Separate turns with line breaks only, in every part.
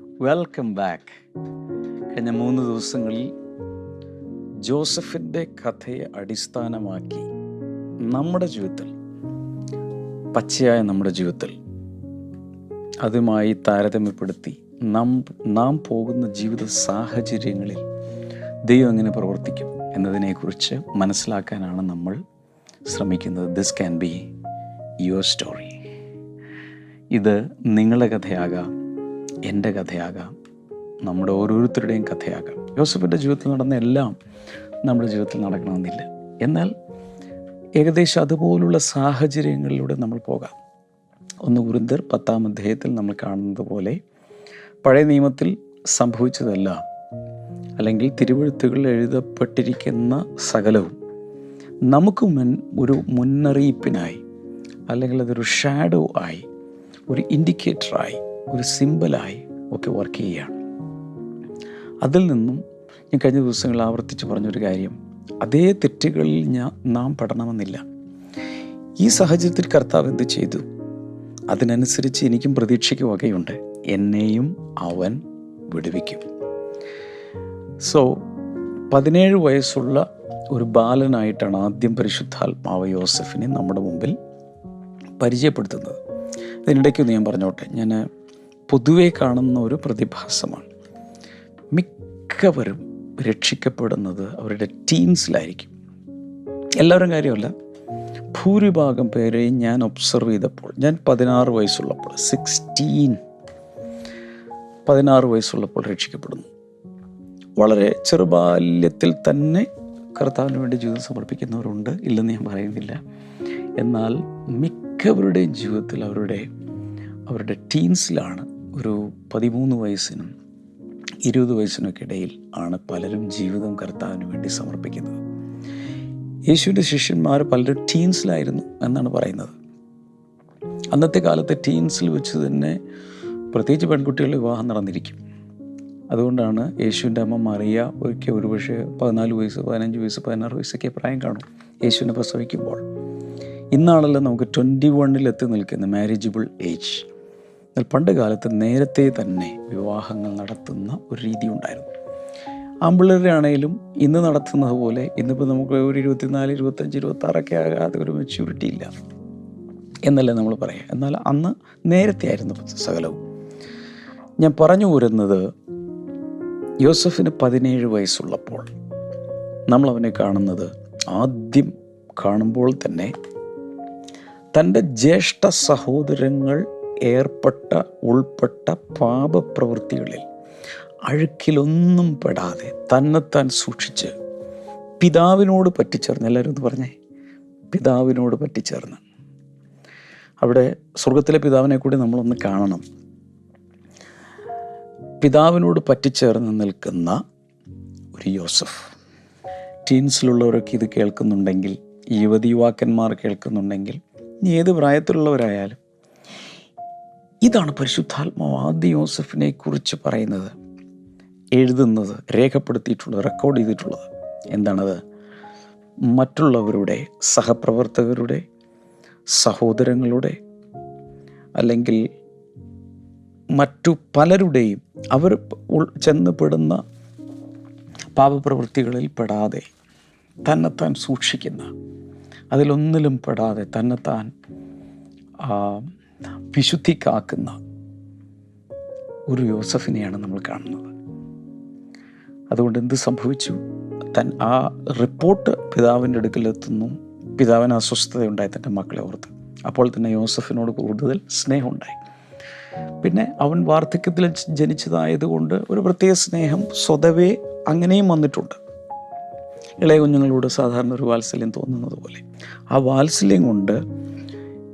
Welcome back കഴിഞ്ഞ മൂന്ന് ദിവസങ്ങളിൽ ജോസഫിന്റെ കഥയെ അടിസ്ഥാനമാക്കി നമ്മുടെ ജീവിതത്തിൽ പച്ചയായ നമ്മുടെ ജീവിതത്തിൽ അതുമായി താരതമ്യപ്പെടുത്തി നാം നാം പോകുന്ന ജീവിത സാഹചര്യങ്ങളിൽ ദൈവം എങ്ങനെ പ്രവർത്തിക്കും എന്നതിനെക്കുറിച്ച് മനസ്സിലാക്കാനാണ് നമ്മൾ ശ്രമിക്കുന്നത്. This can be your story ഇത് നിങ്ങളുടെ കഥയാകാം. എന്റെ കഥയാകാം നമ്മുടെ ഓരോരുത്തരുടെയും കഥയാകാം. യോസഫിന്റെ ജീവിതത്തിൽ നടന്ന എല്ലാം നമ്മുടെ ജീവിതത്തിൽ നടക്കണമെന്നില്ല. എന്നാൽ ഏകദേശം അതുപോലുള്ള സാഹചര്യങ്ങളിലൂടെ നമ്മൾ പോകാം. ഒന്ന് കുരിന്തർ പത്താം അധ്യായത്തിൽ നമ്മൾ കാണുന്നത് പോലെ പഴയ നിയമത്തിൽ സംഭവിച്ചതെല്ലാം അല്ലെങ്കിൽ തിരുവഴുത്തുകളിൽ എഴുതപ്പെട്ടിരിക്കുന്ന സകലവും നമുക്ക് മുൻ ഒരു മുന്നറിയിപ്പിനായി അല്ലെങ്കിൽ അതൊരു ഷാഡോ ആയി ഒരു ഇൻഡിക്കേറ്ററായി ഒരു സിമ്പലായി ഒക്കെ വർക്ക് ചെയ്യുകയാണ്. അതിൽ നിന്നും ഞാൻ കഴിഞ്ഞ ദിവസങ്ങളിൽ ആവർത്തിച്ച് പറഞ്ഞൊരു കാര്യം. അതേ തെറ്റുകളിൽ ഞാൻ നാം പെടണമെന്നില്ല. ഈ സാഹചര്യത്തിൽ കർത്താവ് എന്ത് ചെയ്തു? അതിനനുസരിച്ച് എനിക്കും പ്രതീക്ഷയ്ക്ക് വകയുണ്ട്. എന്നെയും അവൻ വിടുവിക്കും. സോ പതിനേഴ് വയസ്സുള്ള ഒരു ബാലനായിട്ടാണ് ആദ്യം പരിശുദ്ധാത്മാവ് യോസഫിനെ നമ്മുടെ മുമ്പിൽ പരിചയപ്പെടുത്തുന്നത്. ഇതിനിടയ്ക്കൊന്ന് ഞാൻ പറഞ്ഞോട്ടെ. ഞാൻ പൊതുവെ കാണുന്ന ഒരു പ്രതിഭാസമാണ്. മിക്കവരും രക്ഷിക്കപ്പെടുന്നത് അവരുടെ ടീംസിലായിരിക്കും എല്ലാവരും കാര്യമല്ല. ഭൂരിഭാഗം പേരെയും ഞാൻ ഒബ്സർവ് ചെയ്തപ്പോൾ ഞാൻ പതിനാറ് വയസ്സുള്ളപ്പോൾ സിക്സ്റ്റീൻ പതിനാറ് വയസ്സുള്ളപ്പോൾ രക്ഷിക്കപ്പെടുന്നു. വളരെ ചെറുബാല്യത്തിൽ തന്നെ കർത്താവിന് വേണ്ടി ജീവിതം സമർപ്പിക്കുന്നവരുണ്ട്. ഇല്ലെന്ന് ഞാൻ പറയുന്നില്ല. എന്നാൽ മിക്കവരുടെയും ജീവിതത്തിൽ അവരുടെ അവരുടെ ടീൻസിലാണ് ഒരു പതിമൂന്ന് വയസ്സിനും ഇരുപത് വയസ്സിനൊക്കെ ഇടയിൽ ആണ് പലരും ജീവിതം കർത്താവിന് വേണ്ടി സമർപ്പിക്കുന്നത്. യേശുവിന്റെ ശിഷ്യന്മാർ പലരും ടീൻസിലായിരുന്നു എന്നാണ് പറയുന്നത്. അന്നത്തെ കാലത്തെ ടീൻസിൽ വെച്ച് തന്നെ പ്രത്യേകിച്ച് പെൺകുട്ടികളുടെ വിവാഹം നടന്നിരിക്കും. അതുകൊണ്ടാണ് യേശുവിന്റെ അമ്മ മറിയ ഒരിക്കൽ ഒരുപക്ഷെ പതിനാല് വയസ്സ് പതിനഞ്ച് വയസ്സ് പതിനാറ് വയസ്സൊക്കെ പ്രായം കാണും യേശുവിനെ പ്രസവിക്കുമ്പോൾ. ഇന്നാണല്ലോ നമുക്ക് ട്വന്റി വണ്ണിൽ എത്തി നിൽക്കുന്ന മാരേജബിൾ ഏജ്. എന്നാൽ പണ്ട് കാലത്ത് നേരത്തെ തന്നെ വിവാഹങ്ങൾ നടത്തുന്ന ഒരു രീതി ഉണ്ടായിരുന്നു. ആമ്പിള്ളേരുടെ ആണെങ്കിലും ഇന്ന് നടത്തുന്നത് പോലെ ഇന്നിപ്പോൾ നമുക്ക് ഒരു ഇരുപത്തിനാല് ഇരുപത്തഞ്ച് ഇരുപത്താറൊക്കെ ആകാതെ ഒരു മെച്യൂരിറ്റി ഇല്ല. എന്നല്ലേ നമ്മൾ പറയാം. എന്നാൽ അന്ന് നേരത്തെ ആയിരുന്നു സകലവും. ഞാൻ പറഞ്ഞു വരുന്നത് യോസഫിന് പതിനേഴ് വയസ്സുള്ളപ്പോൾ നമ്മൾ അവനെ കാണുന്നത് ആദ്യം കാണുമ്പോൾ തന്നെ തന്റെ ജ്യേഷ്ഠ സഹോദരങ്ങൾ ഏർപ്പെട്ട ഉൾപ്പെട്ട പാപപ്രവൃത്തികളിൽ അഴുക്കിലൊന്നും പെടാതെ തന്നെത്താൻ സൂക്ഷിച്ച് പിതാവിനോട് പറ്റിച്ചേർന്ന്. എല്ലാവരും ഒന്ന് പറഞ്ഞേ. പിതാവിനോട് പറ്റിച്ചേർന്ന്. അവിടെ സ്വർഗത്തിലെ പിതാവിനെ കൂടി നമ്മളൊന്ന് കാണണം. പിതാവിനോട് പറ്റിച്ചേർന്ന് നിൽക്കുന്ന ഒരു യോസഫ്. ടീൻസിലുള്ളവരൊക്കെ ഇത് കേൾക്കുന്നുണ്ടെങ്കിൽ യുവതി യുവാക്കന്മാർ കേൾക്കുന്നുണ്ടെങ്കിൽ ഏത് പ്രായത്തിലുള്ളവരായാലും ഇതാണ് പരിശുദ്ധാത്മാവ് ആദ്യ യോസഫിനെ കുറിച്ച് പറയുന്നത്. എഴുതുന്നത് രേഖപ്പെടുത്തിയിട്ടുള്ളത് റെക്കോർഡ് ചെയ്തിട്ടുള്ളത്. എന്താണത്? മറ്റുള്ളവരുടെ സഹപ്രവർത്തകരുടെ സഹോദരങ്ങളുടെ അല്ലെങ്കിൽ മറ്റു പലരുടെയും അവർ ഉൾ- ചെന്ന് പെടുന്ന പാപപ്രവൃത്തികളിൽ പെടാതെ തന്നെത്താൻ സൂക്ഷിക്കുന്ന അതിലൊന്നിലും പെടാതെ തന്നെത്താൻ ആ, വിശുദ്ധി കാക്കുന്ന ഒരു യോസഫിനെയാണ് നമ്മൾ കാണുന്നത്. അതുകൊണ്ട് എന്ത് സംഭവിച്ചു? തൻ ആ റിപ്പോർട്ട് പിതാവിന്റെ അടുക്കലെത്തുന്നു പിതാവിന് അസ്വസ്ഥതയുണ്ടായി തന്റെ മക്കളെ ഓർത്ത്. അപ്പോൾ തന്നെ യോസഫിനോട് കൂടുതൽ സ്നേഹമുണ്ടായി. പിന്നെ അവൻ വാർദ്ധക്യത്തിൽ ജനിച്ചതായതുകൊണ്ട് ഒരു പ്രത്യേക സ്നേഹം സ്വതവേ അങ്ങനെയും വന്നിട്ടുണ്ട്. ഇളയ കുഞ്ഞുങ്ങളോട് സാധാരണ ഒരു വാത്സല്യം തോന്നുന്നത് പോലെ. ആ വാത്സല്യം കൊണ്ട്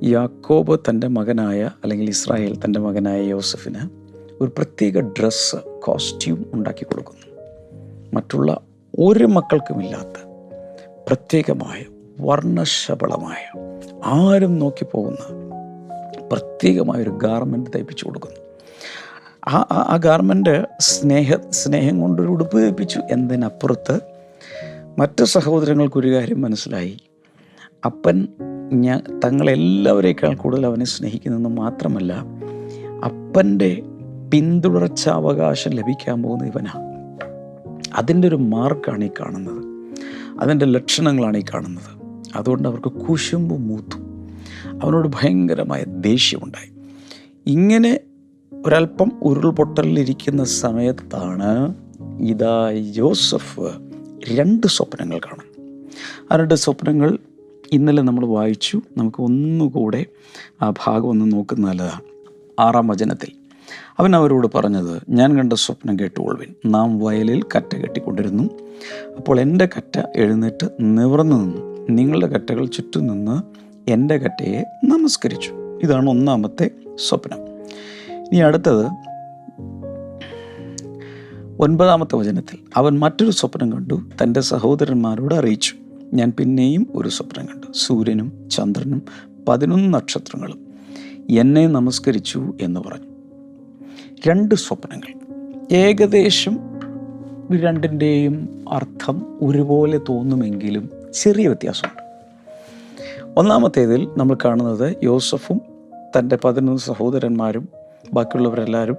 യാക്കോബ് തന്റെ മകനായ അല്ലെങ്കിൽ ഇസ്രായേൽ തന്റെ മകനായ യോസഫിന് ഒരു പ്രത്യേക ഡ്രസ്സ് കോസ്റ്റ്യൂം ഉണ്ടാക്കി കൊടുക്കുന്നു. മറ്റുള്ള ഒരു മക്കൾക്കുമില്ലാത്ത പ്രത്യേകമായ വർണശബളമായ ആരും നോക്കി പോകുന്ന പ്രത്യേകമായ ഒരു ഗാർമെന്റ് തയ്പ്പിച്ചു കൊടുക്കുന്നു. ആ ആ- ഗാർമെന്റ് സ്നേഹ സ്നേഹം കൊണ്ടൊരു ഉടുപ്പ് തയ്പ്പിച്ചു എന്നതിനപ്പുറത്ത് മറ്റ് സഹോദരങ്ങൾക്കൊരു കാര്യം മനസ്സിലായി. അപ്പൻ ഞാൻ തങ്ങളെല്ലാവരേക്കാൾ കൂടുതൽ അവനെ സ്നേഹിക്കുന്നെന്ന് മാത്രമല്ല അപ്പന്റെ പിന്തുടർച്ചാവകാശം ലഭിക്കാൻ പോകുന്ന ഇവനാ. അതിന്റെ ഒരു മാർക്കാണ് ഈ കാണുന്നത്. അതിന്റെ ലക്ഷണങ്ങളാണ് ഈ കാണുന്നത്. അതുകൊണ്ട് അവർക്ക് കുശുമ്പ് മൂത്തു. അവനോട് ഭയങ്കരമായ ദേഷ്യമുണ്ടായി. ഇങ്ങനെ ഒരല്പം ഉരുൾപൊട്ടലിരിക്കുന്ന സമയത്താണ് ഇതാ യോസഫ് രണ്ട് സ്വപ്നങ്ങൾ കാണും ആ രണ്ട് സ്വപ്നങ്ങൾ ഇന്നലെ നമ്മൾ വായിച്ചു. നമുക്ക് ഒന്നുകൂടെ ആ ഭാഗം ഒന്ന് നോക്കുന്ന നല്ലതാണ്. ആറാം വചനത്തിൽ അവൻ അവരോട് പറഞ്ഞത് ഞാൻ കണ്ട സ്വപ്നം കേട്ടുകൊള്ളുവിൻ നാം വയലിൽ കറ്റ കെട്ടിക്കൊണ്ടിരുന്നു. അപ്പോൾ എന്റെ കറ്റ എഴുന്നേറ്റ് നിവർന്നു നിന്നു. നിങ്ങളുടെ കറ്റകൾ ചുറ്റും നിന്ന് എന്റെ കറ്റയെ നമസ്കരിച്ചു. ഇതാണ് ഒന്നാമത്തെ സ്വപ്നം. ഇനി അടുത്തത് ഒൻപതാമത്തെ വചനത്തിൽ അവൻ മറ്റൊരു സ്വപ്നം കണ്ടു തന്റെ സഹോദരന്മാരോട് അറിയിച്ചു. ഞാൻ പിന്നെയും ഒരു സ്വപ്നം കണ്ടു. സൂര്യനും ചന്ദ്രനും പതിനൊന്ന് നക്ഷത്രങ്ങളും എന്നെ നമസ്കരിച്ചു എന്ന് പറഞ്ഞു. രണ്ട് സ്വപ്നങ്ങൾ. ഏകദേശം രണ്ടിന്റെയും അർത്ഥം ഒരുപോലെ തോന്നുമെങ്കിലും ചെറിയ വ്യത്യാസമുണ്ട്. ഒന്നാമത്തേതിൽ നമ്മൾ കാണുന്നത് യോസഫും തന്റെ പതിനൊന്ന് സഹോദരന്മാരും ബാക്കിയുള്ളവരെല്ലാവരും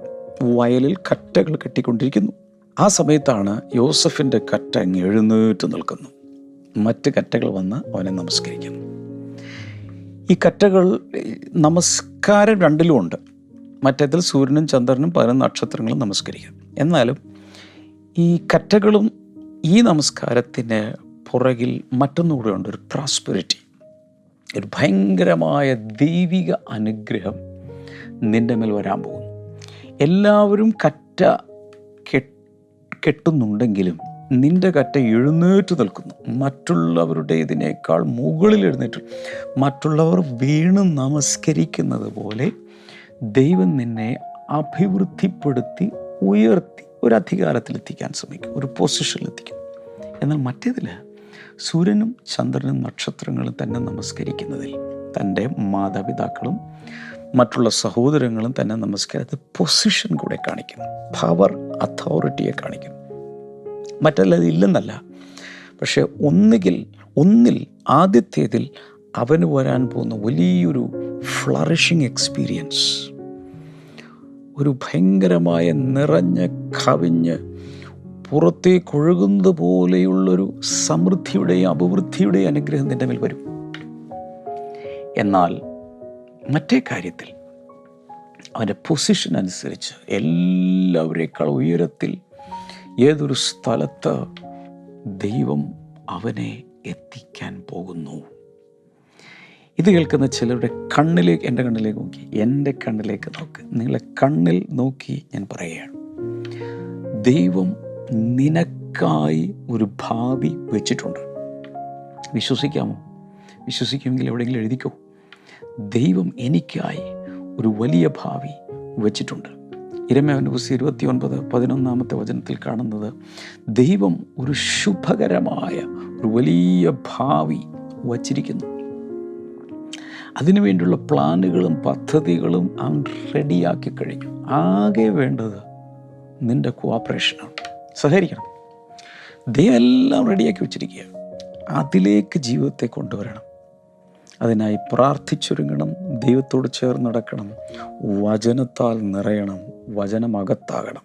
വയലിൽ കറ്റകൾ കെട്ടിക്കൊണ്ടിരിക്കുന്നു. ആ സമയത്താണ് യോസഫിന്റെ കറ്റ അങ്ങ് എഴുന്നേറ്റ് നിൽക്കുന്നു മറ്റ് കറ്റകൾ വന്ന് അവനെ നമസ്കരിക്കുന്നു. ഈ കറ്റകൾ നമസ്കാരം രണ്ടിലുമുണ്ട് മറ്റേതിൽ സൂര്യനും ചന്ദ്രനും പതിനൊന്ന് നക്ഷത്രങ്ങളും നമസ്കരിക്കും. എന്നാലും ഈ കറ്റകളും ഈ നമസ്കാരത്തിന് പുറകിൽ മറ്റൊന്നുകൂടെ ഉണ്ട്. ഒരു പ്രോസ്പെരിറ്റി ഒരു ഭയങ്കരമായ ദൈവിക അനുഗ്രഹം നിന്റെ മേൽ വരാൻ പോകുന്നു. എല്ലാവരും കറ്റ കെട്ട് കെട്ടുന്നുണ്ടെങ്കിലും നിന്റെ കറ്റ എഴുന്നേറ്റ് നിൽക്കുന്നു. മറ്റുള്ളവരുടെ ഇതിനേക്കാൾ മുകളിൽ എഴുന്നേറ്റ്. മറ്റുള്ളവർ വീണ് നമസ്കരിക്കുന്നത് പോലെ ദൈവം നിന്നെ അഭിവൃദ്ധിപ്പെടുത്തി ഉയർത്തി ഒരു അധികാരത്തിലെത്തിക്കാൻ ശ്രമിക്കും. ഒരു പൊസിഷനിലെത്തിക്കും. എന്നാൽ മറ്റേതിൽ സൂര്യനും ചന്ദ്രനും നക്ഷത്രങ്ങളും തന്നെ നമസ്കരിക്കുന്നതിൽ തന്റെ മാതാപിതാക്കളും മറ്റുള്ള സഹോദരങ്ങളും തന്നെ നമസ്കാരത്തെ പൊസിഷൻ കൂടെ കാണിക്കുന്നു. പവർ അതോറിറ്റിയെ കാണിക്കുന്നു. മറ്റല്ലത് ഇല്ലെന്നല്ല. പക്ഷേ ഒന്നുകിൽ ഒന്നിൽ ആദ്യത്തേതിൽ അവന് വരാൻ പോകുന്ന വലിയൊരു ഫ്ലറിഷിങ് എക്സ്പീരിയൻസ് ഒരു ഭയങ്കരമായ നിറഞ്ഞ് കവിഞ്ഞ് പുറത്തേക്ക് ഒഴുകുന്നത് പോലെയുള്ളൊരു സമൃദ്ധിയുടെയും അഭിവൃദ്ധിയുടെയും അനുഗ്രഹം നിന്റെ മേൽ വരും. എന്നാൽ മറ്റേ കാര്യത്തിൽ അവന്റെ പൊസിഷൻ അനുസരിച്ച് എല്ലാവരേക്കാൾ ഉയരത്തിൽ ഏതൊരു സ്ഥലത്ത് ദൈവം അവനെ എത്തിക്കാൻ പോകുന്നു? ഇത് കേൾക്കുന്ന ചിലരുടെ കണ്ണിലേക്ക് എന്റെ കണ്ണിലേക്ക് നോക്കി. എന്റെ കണ്ണിലേക്ക് നോക്ക്. നിങ്ങളെ കണ്ണിൽ നോക്കി ഞാൻ പറയുകയാണ്. ദൈവം നിനക്കായി ഒരു ഭാവി വെച്ചിട്ടുണ്ട്. വിശ്വസിക്കാമോ? വിശ്വസിക്കുമെങ്കിൽ എവിടെയെങ്കിലും എഴുതിക്കോ. ദൈവം എനിക്കായി ഒരു വലിയ ഭാവി വെച്ചിട്ടുണ്ട്. ഇരമേവന്റെ പുസ്തകം ഇരുപത്തി ഒൻപത് പതിനൊന്നാമത്തെ വചനത്തിൽ കാണുന്നത് ദൈവം ഒരു ശുഭകരമായ ഒരു വലിയ ഭാവി വച്ചിരിക്കുന്നു. അതിനുവേണ്ടിയുള്ള പ്ലാനുകളും പദ്ധതികളും അവൻ റെഡിയാക്കി കഴിഞ്ഞു. ആകെ വേണ്ടത് നിന്റെ കോఆപ്പറേഷനാണ് സഹകരിക്കണം. ദൈവം എല്ലാം റെഡിയാക്കി വെച്ചിരിക്കുക അതിലേക്ക് ജീവിതത്തെ കൊണ്ടുവരണം. അതിനായി പ്രാർത്ഥിച്ചൊരുങ്ങണം. ദൈവത്തോട് ചേർന്ന് നടക്കണം. വചനത്താൽ നിറയണം. വചനമകത്താകണം.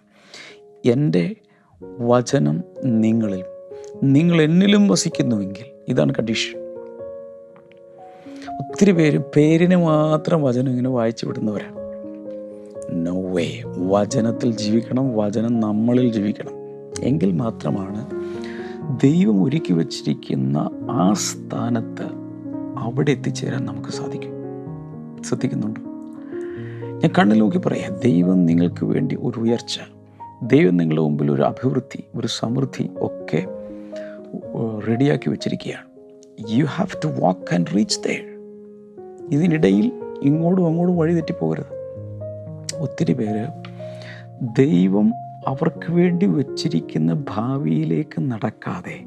എന്റെ വചനം നിങ്ങളിൽ നിങ്ങൾ എന്നിലും വസിക്കുന്നുവെങ്കിൽ ഇതാണ് കണ്ടീഷൻ ഒത്തിരി പേര് പേരിന് മാത്രം വചനം ഇങ്ങനെ വായിച്ചു വിടുന്നവരാണ്. നോ വേ വചനത്തിൽ ജീവിക്കണം വചനം നമ്മളിൽ ജീവിക്കണം. എങ്കിൽ മാത്രമാണ് ദൈവം ഒരുക്കി വച്ചിരിക്കുന്ന ആ സ്ഥാനത്ത് അവിടെ എത്തിച്ചേരാൻ നമുക്ക് സാധിക്കും. ശ്രദ്ധിക്കുന്നുണ്ട്. ഞാൻ കണ്ണിൽ നോക്കി പറയാം ദൈവം നിങ്ങൾക്ക് വേണ്ടി ഒരു ഉയർച്ച ദൈവം നിങ്ങളുടെ മുമ്പിൽ ഒരു അഭിവൃദ്ധി ഒരു സമൃദ്ധി ഒക്കെ റെഡിയാക്കി വെച്ചിരിക്കുകയാണ്. You have to walk and reach there ഇതിനിടയിൽ ഇങ്ങോട്ടും അങ്ങോട്ടും വഴി തെറ്റിപ്പോകരുത്. ഒത്തിരി പേര് ദൈവം അവർക്ക് വേണ്ടി വച്ചിരിക്കുന്ന ഭാവിയിലേക്ക് നടക്കാതെ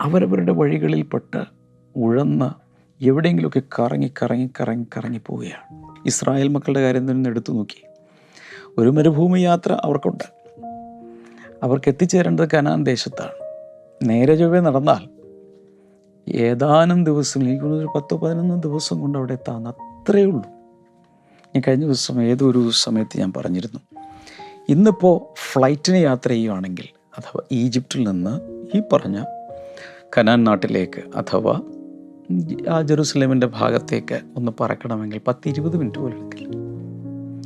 അവരവരുടെ വഴികളിൽപ്പെട്ട് ഉഴന്ന് എവിടെയെങ്കിലുമൊക്കെ കറങ്ങി കറങ്ങി കറങ്ങി കറങ്ങി പോവുകയാണ്. ഇസ്രായേൽ മക്കളുടെ കാര്യം തന്നെ എടുത്തു നോക്കി. ഒരു മരുഭൂമി യാത്ര അവർക്കുണ്ട്. അവർക്ക് എത്തിച്ചേരേണ്ടത് കനാൻ ദേശത്താണ്. നേരെ ചൊവ്വേ നടന്നാൽ ഏതാനും ദിവസങ്ങൾ എനിക്ക് പത്തോ പതിനൊന്നോ ദിവസം കൊണ്ട് അവിടെ എത്താമെന്ന് അത്രയേ ഉള്ളൂ. ഞാൻ കഴിഞ്ഞ ദിവസം ഏതൊരു സമയത്ത് ഞാൻ പറഞ്ഞിരുന്നു. ഇന്നിപ്പോൾ ഫ്ലൈറ്റിന് യാത്ര ചെയ്യുകയാണെങ്കിൽ അഥവാ ഈജിപ്തിൽ നിന്ന് ഈ പറഞ്ഞ കനാൻ നാട്ടിലേക്ക് അഥവാ ആ ജെറുസലേമിന്റെ ഭാഗത്തേക്ക് ഒന്ന് പറക്കണമെങ്കിൽ പത്ത് ഇരുപത് മിനിറ്റ് പോലും എടുക്കില്ല.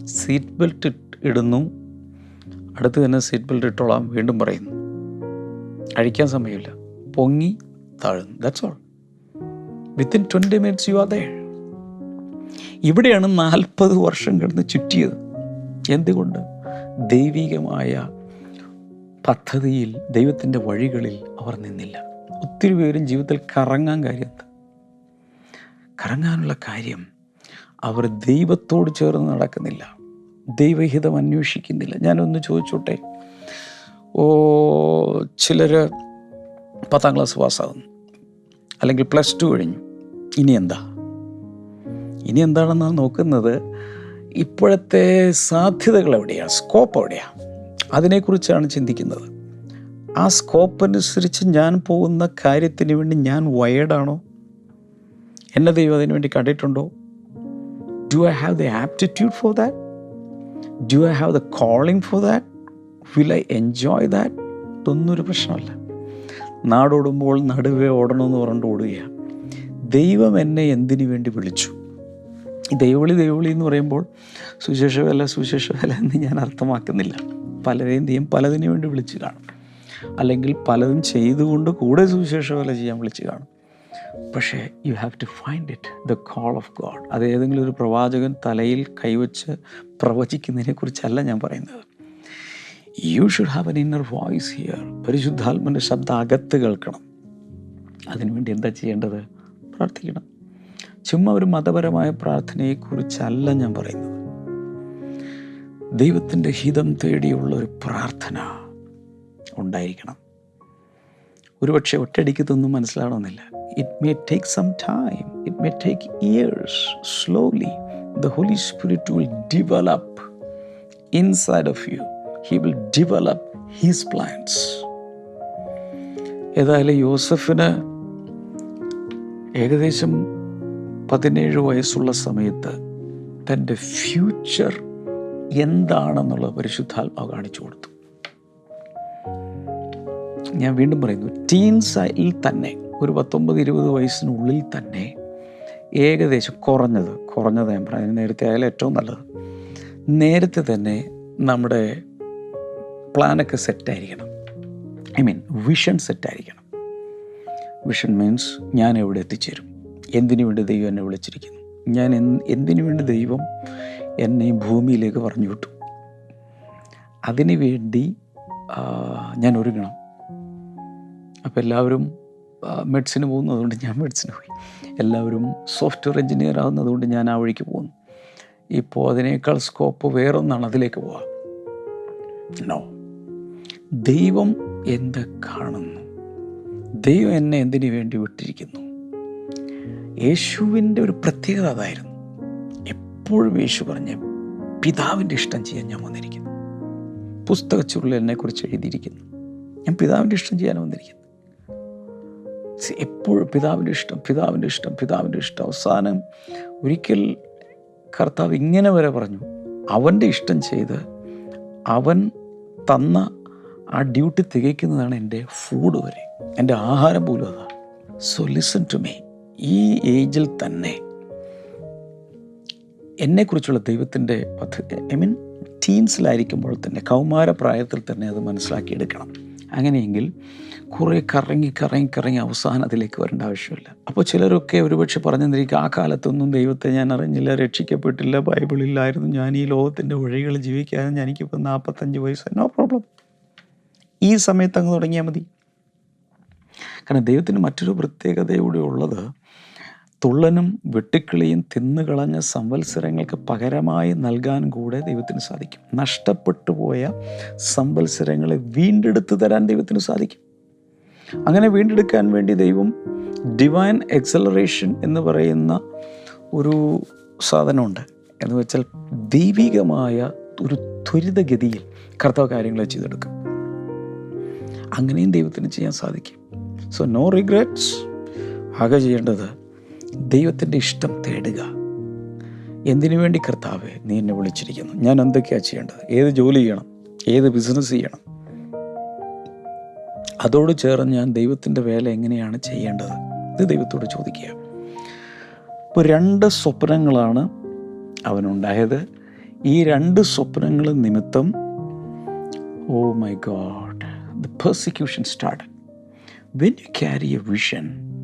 സീറ്റ് ബെൽറ്റ് ഇടുന്നു. അടുത്ത് തന്നെ സീറ്റ് ബെൽറ്റ് ഇട്ടോളാം വീണ്ടും പറയുന്നു. അഴിക്കാൻ സമയമില്ല. പൊങ്ങി താഴുന്നു. That's all within twenty minutes you are ഇവിടെയാണ് നാൽപ്പത് വർഷം കിടന്ന് ചുറ്റിയത്. എന്തുകൊണ്ട്? ദൈവികമായ പദ്ധതിയിൽ ദൈവത്തിന്റെ വഴികളിൽ അവർ നിന്നില്ല. ഒത്തിരി പേരും ജീവിതത്തിൽ കറങ്ങാൻ കാര്യം എന്താ കറങ്ങാനുള്ള കാര്യം അവർ ദൈവത്തോട് ചേർന്ന് നടക്കുന്നില്ല. ദൈവഹിതം അന്വേഷിക്കുന്നില്ല. ഞാനൊന്ന് ചോദിച്ചോട്ടെ? ഓ ചിലർ പത്താം ക്ലാസ് പാസ്സാകുന്നു. അല്ലെങ്കിൽ പ്ലസ് ടു കഴിഞ്ഞു. ഇനി എന്താ? ഇനി എന്താണെന്നാണ് നോക്കുന്നത്? ഇപ്പോഴത്തെ സാധ്യതകൾ എവിടെയാണ് സ്കോപ്പ് എവിടെയാണ് അതിനെക്കുറിച്ചാണ് ചിന്തിക്കുന്നത്. ആ സ്കോപ്പ് അനുസരിച്ച് ഞാൻ പോകുന്ന കാര്യത്തിന് വേണ്ടി ഞാൻ വയേഡാണോ എന്നെ ദൈവം അതിനു വേണ്ടി കണ്ടിട്ടുണ്ടോ? Do I have the aptitude for that do I have the calling for that will I enjoy that ഇതൊന്നും ഒരു പ്രശ്നമല്ല നാടോടുമ്പോൾ നടുവേ ഓടണമെന്ന് പറഞ്ഞിട്ട് ഓടുകയാണ്. ദൈവം എന്നെ എന്തിനു വേണ്ടി വിളിച്ചു? ദൈവവിളി ദൈവവിളി എന്ന് പറയുമ്പോൾ സുശേഷവേല സുശേഷവേല എന്ന് ഞാൻ അർത്ഥമാക്കുന്നില്ല. പലരെയും ദൈവം പലതിനു വേണ്ടി വിളിച്ച് കാണും. അല്ലെങ്കിൽ പലതും ചെയ്തുകൊണ്ട് കൂടെ സുവിശേഷവേല ചെയ്യാൻ വിളിച്ച് കാണും. പക്ഷേ you have to find it the call of God അത് ഏതെങ്കിലും ഒരു പ്രവാചകൻ തലയിൽ കൈവച്ച് പ്രവചിക്കുന്നതിനെ കുറിച്ചല്ല ഞാൻ പറയുന്നത്. You should have an inner voice here പരിശുദ്ധാത്മന്റെ ശബ്ദം അകത്ത് കേൾക്കണം. അതിനുവേണ്ടി എന്താ ചെയ്യേണ്ടത്? പ്രാർത്ഥിക്കണം. ചുമ്മാ ഒരു മതപരമായ പ്രാർത്ഥനയെക്കുറിച്ചല്ല ഞാൻ പറയുന്നത്. ദൈവത്തിന്റെ ഹിതം തേടിയുള്ള ഒരു പ്രാർത്ഥന ഉണ്ടായിരിക്കണം. ഒരുപക്ഷെ ഒറ്റയടിക്ക് ഇതൊന്നും മനസ്സിലാവണമെന്നില്ല. It may take some time it may take years slowly the Holy Spirit will develop inside of you he will develop his plans ഏതായാലും യോസഫിന് ഏകദേശം പതിനേഴ് വയസ്സുള്ള സമയത്ത് തന്റെ ഫ്യൂച്ചർ എന്താണെന്നുള്ള പരിശുദ്ധാത്മാവ് കാണിച്ചു കൊടുത്തു. ഞാൻ വീണ്ടും പറയുന്നു ടീൻസിൽ തന്നെ ഒരു പത്തൊമ്പത് ഇരുപത് വയസ്സിനുള്ളിൽ തന്നെ ഏകദേശം കുറഞ്ഞത് കുറഞ്ഞത് ഞാൻ പറയുന്നത് നേരത്തെ ആയാലും ഏറ്റവും നല്ലത്. നേരത്തെ തന്നെ നമ്മുടെ പ്ലാനൊക്കെ സെറ്റായിരിക്കണം ഐ മീൻ വിഷൻ സെറ്റായിരിക്കണം വിഷൻ മീൻസ് ഞാൻ എവിടെ എത്തിച്ചേരും? എന്തിനു വേണ്ടി ദൈവം എന്നെ വിളിച്ചിരിക്കുന്നു? ഞാൻ എന്തിനു വേണ്ടി ദൈവം എന്നെ ഭൂമിയിലേക്ക് പറഞ്ഞു വിട്ടു? അതിനു വേണ്ടി ഞാൻ ഒരുങ്ങണം. അപ്പോൾ എല്ലാവരും മെഡിസിന് പോകുന്നു അതുകൊണ്ട് ഞാൻ മെഡിസിന് പോയി. എല്ലാവരും സോഫ്റ്റ്വെയർ എഞ്ചിനീയർ ആകുന്നതുകൊണ്ട് ഞാൻ ആ വഴിക്ക് പോകുന്നു ഇപ്പോൾ അതിനേക്കാൾ സ്കോപ്പ് വേറൊന്നാണ് അതിലേക്ക് പോവാം. ദൈവം എന്ത് കാണുന്നു? ദൈവം എന്നെ എന്തിനു വേണ്ടി വിട്ടിരിക്കുന്നു? യേശുവിന്റെ ഒരു പ്രത്യേകത അതായിരുന്നു. എപ്പോഴും യേശു പറഞ്ഞ പിതാവിന്റെ ഇഷ്ടം ചെയ്യാൻ ഞാൻ വന്നിരിക്കുന്നു. പുസ്തക ചുരുളിൽ എന്നെക്കുറിച്ച് എഴുതിയിരിക്കുന്നു. ഞാൻ പിതാവിന്റെ ഇഷ്ടം ചെയ്യാൻ വന്നിരിക്കുന്നു. എപ്പോഴും പിതാവിന്റെ ഇഷ്ടം പിതാവിന്റെ ഇഷ്ടം പിതാവിന്റെ ഇഷ്ടം. അവസാനം ഒരിക്കൽ കർത്താവ് ഇങ്ങനെ വരെ പറഞ്ഞു അവന്റെ ഇഷ്ടം ചെയ്ത് അവൻ തന്ന ആ ഡ്യൂട്ടി തികയ്ക്കുന്നതാണ് എന്റെ ഫുഡ് വരെ. എന്റെ ആഹാരം പോലും അതാണ് സോ ലിസൺ ടു മീ ഈ ഏജിൽ തന്നെ എന്നെക്കുറിച്ചുള്ള ദൈവത്തിന്റെ പദ്ധതി ഐ മീൻ ടീൻസിലായിരിക്കുമ്പോൾ തന്നെ കൗമാര പ്രായത്തിൽ തന്നെ അത് മനസ്സിലാക്കിയെടുക്കണം. അങ്ങനെയെങ്കിൽ കുറേ കറങ്ങി കറങ്ങി കറങ്ങി അവസാനത്തിലേക്ക് വരേണ്ട ആവശ്യമില്ല. അപ്പോൾ ചിലരൊക്കെ ഒരുപക്ഷെ പറഞ്ഞെന്നിരിക്കും ആ കാലത്തൊന്നും ദൈവത്തെ ഞാൻ അറിഞ്ഞില്ല രക്ഷിക്കപ്പെട്ടില്ല ബൈബിളില്ലായിരുന്നു. ഞാൻ ഈ ലോകത്തിന്റെ വഴികൾ ജീവിക്കാനും എനിക്കിപ്പോൾ നാൽപ്പത്തഞ്ച് വയസ്സ് നോ പ്രോബ്ലം ഈ സമയത്ത് അങ്ങ് തുടങ്ങിയാൽ മതി. കാരണം ദൈവത്തിന് മറ്റൊരു പ്രത്യേകതയൂടെ ഉള്ളത് തുള്ളനും വെട്ടിക്കിളിയും തിന്നുകളഞ്ഞ സംവത്സരങ്ങൾക്ക് പകരമായി നൽകാൻ കൂടെ ദൈവത്തിന് സാധിക്കും. നഷ്ടപ്പെട്ടു പോയ സംവത്സരങ്ങളെ വീണ്ടെടുത്ത് തരാൻ ദൈവത്തിന് സാധിക്കും. അങ്ങനെ വീണ്ടെടുക്കാൻ വേണ്ടി ദൈവം ഡിവൈൻ എക്സലറേഷൻ എന്ന് പറയുന്ന ഒരു സാധനമുണ്ട്. എന്ന് വെച്ചാൽ ദൈവികമായ ഒരു ത്വരിതഗതിയിൽ കർത്താവ് കാര്യങ്ങൾ ചെയ്തെടുക്കും. അങ്ങനെയും ദൈവത്തിന് ചെയ്യാൻ സാധിക്കും. സോ നോ റിഗ്രറ്റ്സ് ആകെ ചെയ്യേണ്ടത് ദൈവത്തിന്റെ ഇഷ്ടം തേടുക. എന്തിനു വേണ്ടി കർത്താവെ നീ എന്നെ വിളിച്ചിരിക്കുന്നു? ഞാൻ എന്തൊക്കെയാണ് ചെയ്യേണ്ടത്? ഏത് ജോലി ചെയ്യണം? ഏത് ബിസിനസ് ചെയ്യണം? അതോട് ചേർന്ന് ഞാൻ ദൈവത്തിന്റെ വേല എങ്ങനെയാണ് ചെയ്യേണ്ടത്? ഇത് ദൈവത്തോട് ചോദിക്കുക. ഇപ്പോൾ രണ്ട് സ്വപ്നങ്ങളാണ് അവനുണ്ടായത്. ഈ രണ്ട് സ്വപ്നങ്ങൾ നിമിത്തം ഓ my God the persecution start when you carry a vision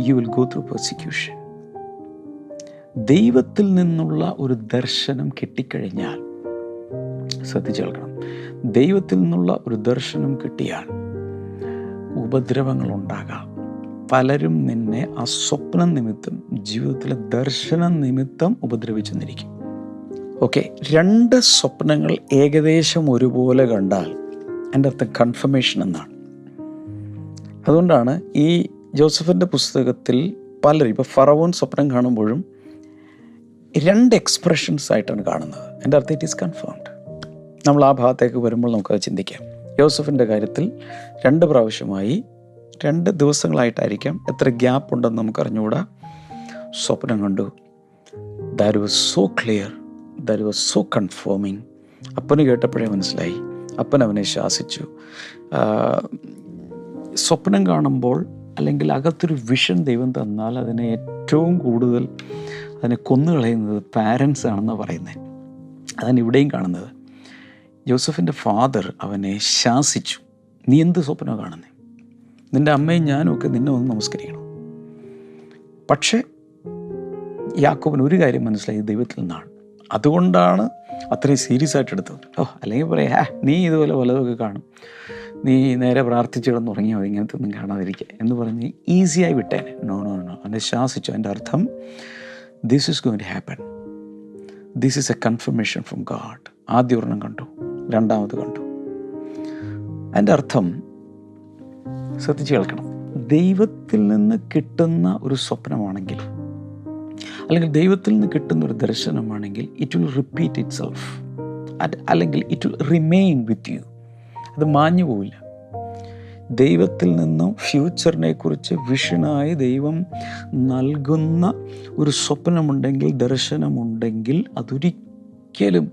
you will go through persecution ദൈവത്തിൽ നിന്നുള്ള ഒരു ദർശനം കിട്ടിക്കഴിഞ്ഞാൽ ശ്രദ്ധിച്ചു കേൾക്കണം. ദൈവത്തിൽ നിന്നുള്ള ഒരു ദർശനം കിട്ടിയാൽ ഉപദ്രവങ്ങൾ ഉണ്ടാകാം പലരും നിന്നെ ആ സ്വപ്നം നിമിത്തം ജീവിതത്തിലെ ദർശനം നിമിത്തം ഉപദ്രവിച്ചെന്നിരിക്കും. ഓക്കെ രണ്ട് സ്വപ്നങ്ങൾ ഏകദേശം ഒരുപോലെ കണ്ടാൽ എന്റെ അർത്ഥം കൺഫർമേഷൻ എന്നാണ്. അതുകൊണ്ടാണ് ഈ ജോസഫിന്റെ പുസ്തകത്തിൽ പലരും ഇപ്പോൾ ഫറവോൻ സ്വപ്നം കാണുമ്പോഴും രണ്ട് എക്സ്പ്രഷൻസ് ആയിട്ടാണ് കാണുന്നത്. എന്റെ അർത്ഥം ഇറ്റ് ഈസ് കൺഫേംഡ് നമ്മൾ ആ ഭാഗത്തേക്ക് വരുമ്പോൾ നമുക്കത് ചിന്തിക്കാം. യോസഫിന്റെ കാര്യത്തിൽ രണ്ട് പ്രാവശ്യമായി രണ്ട് ദിവസങ്ങളായിട്ടായിരിക്കാം എത്ര ഗ്യാപ്പ് ഉണ്ടെന്ന് നമുക്ക് അറിഞ്ഞുകൂടാ. സ്വപ്നം കണ്ടു. That was so clear that was so confirming അപ്പന് കേട്ടപ്പോഴേ മനസ്സിലായി. അപ്പൻ അവനെ ശാസിച്ചു. സ്വപ്നം കാണുമ്പോൾ അല്ലെങ്കിൽ അകത്തൊരു വിഷൻ ദൈവം തന്നാൽ അതിനെ ഏറ്റവും കൂടുതൽ അതിനെ കൊന്നുകളയുന്നത് പാരൻസ് ആണെന്ന് പറയുന്നത് അതാണ് ഇവിടെയും കാണുന്നത്. ജോസഫിന്റെ ഫാദർ അവനെ ശാസിച്ചു. നീ എന്ത് സ്വപ്നം കാണുന്നേ? നിന്റെ അമ്മയും ഞാനും ഒക്കെ നിന്നെ ഒന്ന് നമസ്കരിക്കണം. പക്ഷേ യാക്കോബിന് ഒരു കാര്യം മനസ്സിലായി ദൈവത്തിൽ നിന്നാണ്. അതുകൊണ്ടാണ് അത്രയും സീരിയസ് ആയിട്ട് എടുത്തത്. ഓ അല്ലെങ്കിൽ പറയാ നീ ഇതുപോലെ വലതൊക്കെ കാണും. നീ നേരെ പ്രാർത്ഥിച്ച് കിടന്നുറങ്ങിയോ ഇങ്ങനത്തെ ഒന്നും കാണാതിരിക്കുക എന്ന് പറഞ്ഞ് ഈസിയായി വിട്ടേനെ നോ നോ നോ അവനെ ശാസിച്ചു അതിന്റെ അർത്ഥം this is going to happen this is a confirmation from God ആദ്യ ഒരെണ്ണം കണ്ടു. രണ്ടാമത് കണ്ടു. അതിന്റെ അർത്ഥം ശ്രദ്ധിച്ച് കേൾക്കണം. ദൈവത്തിൽ നിന്ന് കിട്ടുന്ന ഒരു സ്വപ്നമാണെങ്കിൽ അല്ലെങ്കിൽ ദൈവത്തിൽ നിന്ന് കിട്ടുന്ന ഒരു ദർശനമാണെങ്കിൽ it will repeat itself അല്ലെങ്കിൽ it will remain with you അത് മാഞ്ഞു പോവില്ല. ദൈവത്തിൽ നിന്നും ഫ്യൂച്ചറിനെ കുറിച്ച് വിഷനായി ദൈവം നൽകുന്ന ഒരു സ്വപ്നമുണ്ടെങ്കിൽ ദർശനമുണ്ടെങ്കിൽ അതൊരിക്കലും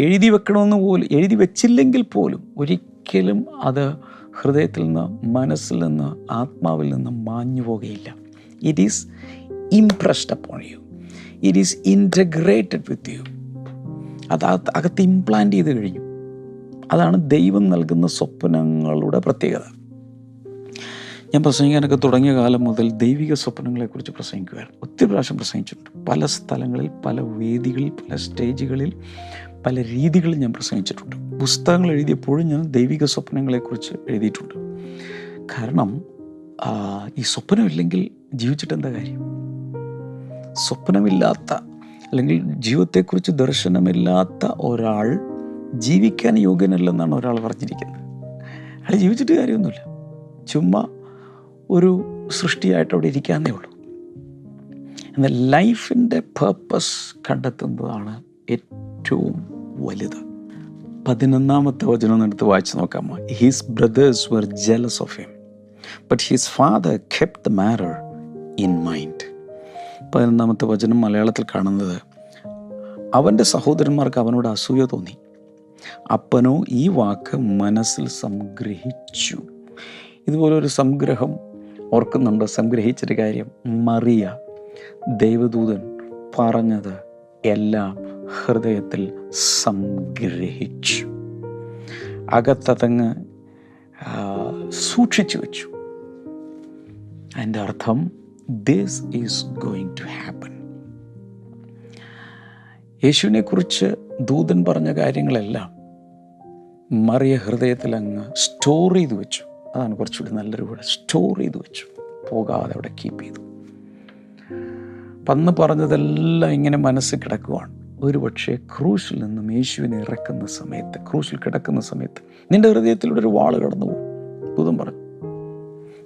എഴുതി വെക്കണമെന്ന് പോലും എഴുതി വെച്ചില്ലെങ്കിൽ പോലും ഒരിക്കലും അത് ഹൃദയത്തിൽ നിന്ന് മനസ്സിൽ നിന്ന് ആത്മാവിൽ നിന്ന് മാഞ്ഞു പോകുകയില്ല it is impressed upon you it is integrated with you അത് അകത്ത് ഇംപ്ലാന്റ് ചെയ്ത് കഴിഞ്ഞു. അതാണ് ദൈവം നൽകുന്ന സ്വപ്നങ്ങളുടെ പ്രത്യേകത. ഞാൻ പ്രസംഗിക്കാനൊക്കെ തുടങ്ങിയ കാലം മുതൽ ദൈവിക സ്വപ്നങ്ങളെക്കുറിച്ച് പ്രസംഗിക്കുകയായിരുന്നു ഒത്തിരി പ്രാവശ്യം പ്രസംഗിച്ചിട്ടുണ്ട്. പല സ്ഥലങ്ങളിൽ പല വേദികളിൽ പല സ്റ്റേജുകളിൽ പല രീതികളിൽ ഞാൻ പ്രസംഗിച്ചിട്ടുണ്ട്. പുസ്തകങ്ങൾ എഴുതിയപ്പോഴും ഞാൻ ദൈവിക സ്വപ്നങ്ങളെക്കുറിച്ച് എഴുതിയിട്ടുണ്ട്. കാരണം ഈ സ്വപ്നമില്ലെങ്കിൽ ജീവിച്ചിട്ട് എന്താ കാര്യം? സ്വപ്നമില്ലാത്ത അല്ലെങ്കിൽ ജീവിതത്തെക്കുറിച്ച് ദർശനമില്ലാത്ത ഒരാൾ ജീവിക്കാൻ യോഗ്യനല്ലെന്നാണ് ഒരാൾ പറഞ്ഞിരിക്കുന്നത്. അയാൾ ജീവിച്ചിട്ട് കാര്യമൊന്നുമില്ല. ചുമ്മാ ഒരു സൃഷ്ടിയായിട്ട് അവിടെ ഇരിക്കാന്നേ ഉള്ളൂ. എന്നാൽ ലൈഫിന്റെ പേർപ്പസ് കണ്ടെത്തുന്നതാണ് ഏറ്റവും വലുത്. പതിനൊന്നാമത്തെ വചനം എടുത്ത് വായിച്ചു നോക്കാം his brothers were jealous of him but his father kept the matter in mind പതിനൊന്നാമത്തെ വചനം മലയാളത്തിൽ കാണുന്നത് അവന്റെ സഹോദരന്മാർക്ക് അവനോട് അസൂയ തോന്നി. അപ്പനോ ഈ വാക്ക് മനസ്സിൽ സംഗ്രഹിച്ചു. ഇതുപോലൊരു സംഗ്രഹം ഓർക്കുന്നുണ്ട്? സംഗ്രഹിച്ചൊരു കാര്യം. മറിയ ദൈവദൂതൻ പറഞ്ഞത് എല്ലാം ഹൃദയത്തിൽ സംഗ്രഹിച്ചു. അകത്തതങ്ങ് സൂക്ഷിച്ചു വെച്ചു. അതിന്റെ അർത്ഥം this is going to happen യേശുവിനെക്കുറിച്ച് ദൂതൻ പറഞ്ഞ കാര്യങ്ങളെല്ലാം മറിയ ഹൃദയത്തിൽ അങ്ങ് സ്റ്റോർ ചെയ്ത് വെച്ചു. അതാണ് കുറച്ചുകൂടി നല്ലൊരു കൂടെ സ്റ്റോർ ചെയ്ത് വെച്ചു. പോകാതെ അവിടെ കീപ്പ് ചെയ്തു. പന്ന് പറഞ്ഞതെല്ലാം ഇങ്ങനെ മനസ്സിൽ കിടക്കുവാണ്. ഒരു പക്ഷേ ക്രൂശിൽ നിന്നും യേശുവിനെ ഇറക്കുന്ന സമയത്ത് ക്രൂശിൽ കിടക്കുന്ന സമയത്ത് നിന്റെ ഹൃദയത്തിലൂടെ ഒരു വാൾ കടന്നു പോകും. ഭൂതം പറഞ്ഞു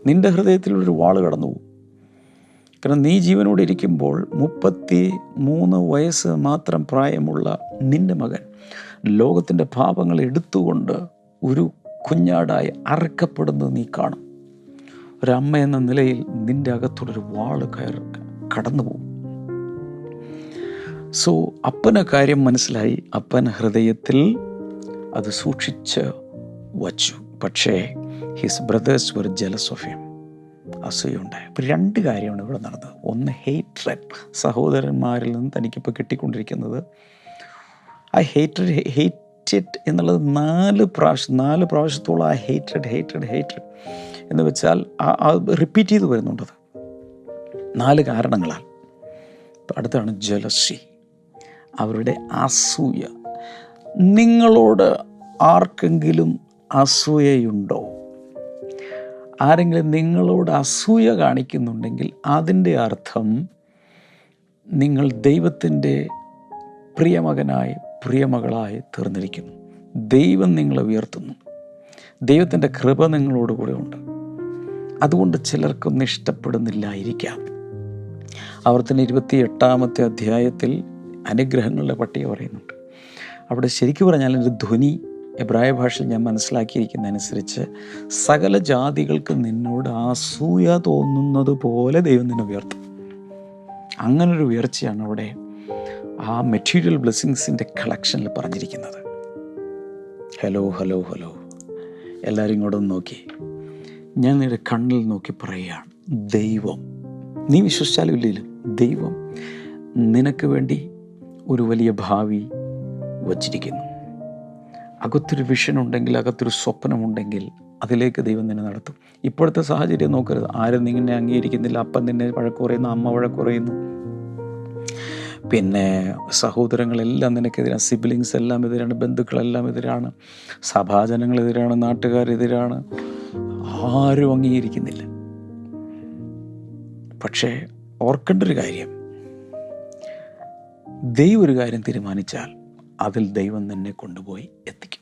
നിന്റെ ഹൃദയത്തിലൂടെ ഒരു വാൾ കടന്നു പോകും. കാരണം നീ ജീവനോടെ ഇരിക്കുമ്പോൾ മുപ്പത്തി മൂന്ന് വയസ്സ് മാത്രം പ്രായമുള്ള നിന്റെ മകൻ ലോകത്തിന്റെ പാപങ്ങൾ എടുത്തുകൊണ്ട് ഒരു കുഞ്ഞാടായി അറക്കപ്പെടുന്നത് നീ കാണും. ഒരമ്മ എന്ന നിലയിൽ നിന്റെ അകത്തുള്ളൊരു വാൾ കയർ കടന്നു പോകും. സോ അപ്പന കാര്യം മനസ്സിലായി. അപ്പൻ ഹൃദയത്തിൽ അത് സൂക്ഷിച്ച് വച്ചു. പക്ഷേ ഹിസ് ബ്രദേഴ്സ് വർ ജലസ് അസൂയുണ്ടായി. അപ്പോൾ രണ്ട് കാര്യമാണ് ഇവിടെ നടന്നത്. ഒന്ന് ഹെയ്റ്റ്രഡ് സഹോദരന്മാരിൽ നിന്ന് തനിക്കിപ്പോൾ കിട്ടിക്കൊണ്ടിരിക്കുന്നത് ആ ഹേറ്റഡ് ഹേറ്റഡ് എന്നുള്ളത് നാല് പ്രാവശ്യം നാല് പ്രാവശ്യത്തോളം ആ ഹേറ്റഡ് ഹേറ്റഡ് ഹേറ്റഡ് എന്ന് വെച്ചാൽ ആ റിപ്പീറ്റ് ചെയ്ത് വരുന്നുണ്ടത് നാല് കാരണങ്ങളാൽ. അടുത്താണ് ജലസി അവരുടെ അസൂയ. നിങ്ങളോട് ആർക്കെങ്കിലും അസൂയയുണ്ടോ? ആരെങ്കിലും നിങ്ങളോട് അസൂയ കാണിക്കുന്നുണ്ടെങ്കിൽ അതിന്റെ അർത്ഥം നിങ്ങൾ ദൈവത്തിന്റെ പ്രിയമകനായി പ്രിയമകളായി തീർന്നിരിക്കുന്നു. ദൈവം നിങ്ങളെ ഉയർത്തുന്നു. ദൈവത്തിന്റെ കൃപ നിങ്ങളോട് കൂടെ ഉണ്ട്. അതുകൊണ്ട് ചിലർക്കൊന്നും ഇഷ്ടപ്പെടുന്നില്ലായിരിക്കാം ആവർത്തന ഇരുപത്തി എട്ടാമത്തെ അധ്യായത്തിൽ അനുഗ്രഹങ്ങളുടെ പട്ടിക പറയുന്നുണ്ട്. അവിടെ ശരിക്കും പറഞ്ഞാൽ ഒരു ധ്വനി എബ്രായ ഭാഷയിൽ ഞാൻ മനസ്സിലാക്കിയിരിക്കുന്ന അനുസരിച്ച് സകല ജാതികൾക്ക് നിന്നോട് അസൂയ തോന്നുന്നത് പോലെ ദൈവം നിന്നെ ഉയർത്തും. അങ്ങനൊരു ഉയർച്ചയാണ് അവിടെ ആ മെറ്റീരിയൽ ബ്ലെസ്സിങ്സിന്റെ കളക്ഷനിൽ പറഞ്ഞിരിക്കുന്നത്. ഹലോ ഹലോ ഹലോ എല്ലാവരും ഇങ്ങോട്ടൊന്ന് നോക്കി. ഞാൻ നിന്റെ കണ്ണിൽ നോക്കി പറയുകയാണ്. ദൈവം. നീ വിശ്വസിച്ചാലും ഇല്ലെങ്കിലും ദൈവം നിനക്ക് വേണ്ടി ഒരു വലിയ ഭാവി വച്ചിരിക്കുന്നു. അകത്തൊരു വിഷൻ ഉണ്ടെങ്കിൽ അകത്തൊരു സ്വപ്നമുണ്ടെങ്കിൽ അതിലേക്ക് ദൈവം നിന്നെ നടത്തും. ഇപ്പോഴത്തെ സാഹചര്യം നോക്കരുത്. ആരും നിങ്ങനെ അംഗീകരിക്കുന്നില്ല. അപ്പൻ നിന്നെ വഴക്കുറയുന്നു അമ്മ വഴക്ക് പറയുന്നു. പിന്നെ സഹോദരങ്ങളെല്ലാം നിനക്കെതിരാണ് സിബ്ലിങ്സ് എല്ലാം എതിരാണ് ബന്ധുക്കളെല്ലാം എതിരാണ് സഭാജനങ്ങൾ എതിരാണ് നാട്ടുകാരെതിരാണ്. ആരും അംഗീകരിക്കുന്നില്ല. പക്ഷേ ഓർക്കേണ്ട ഒരു കാര്യം. ദൈവം ഒരു കാര്യം തീരുമാനിച്ചാൽ അതിൽ ദൈവം തന്നെ കൊണ്ടുപോയി എത്തിക്കും.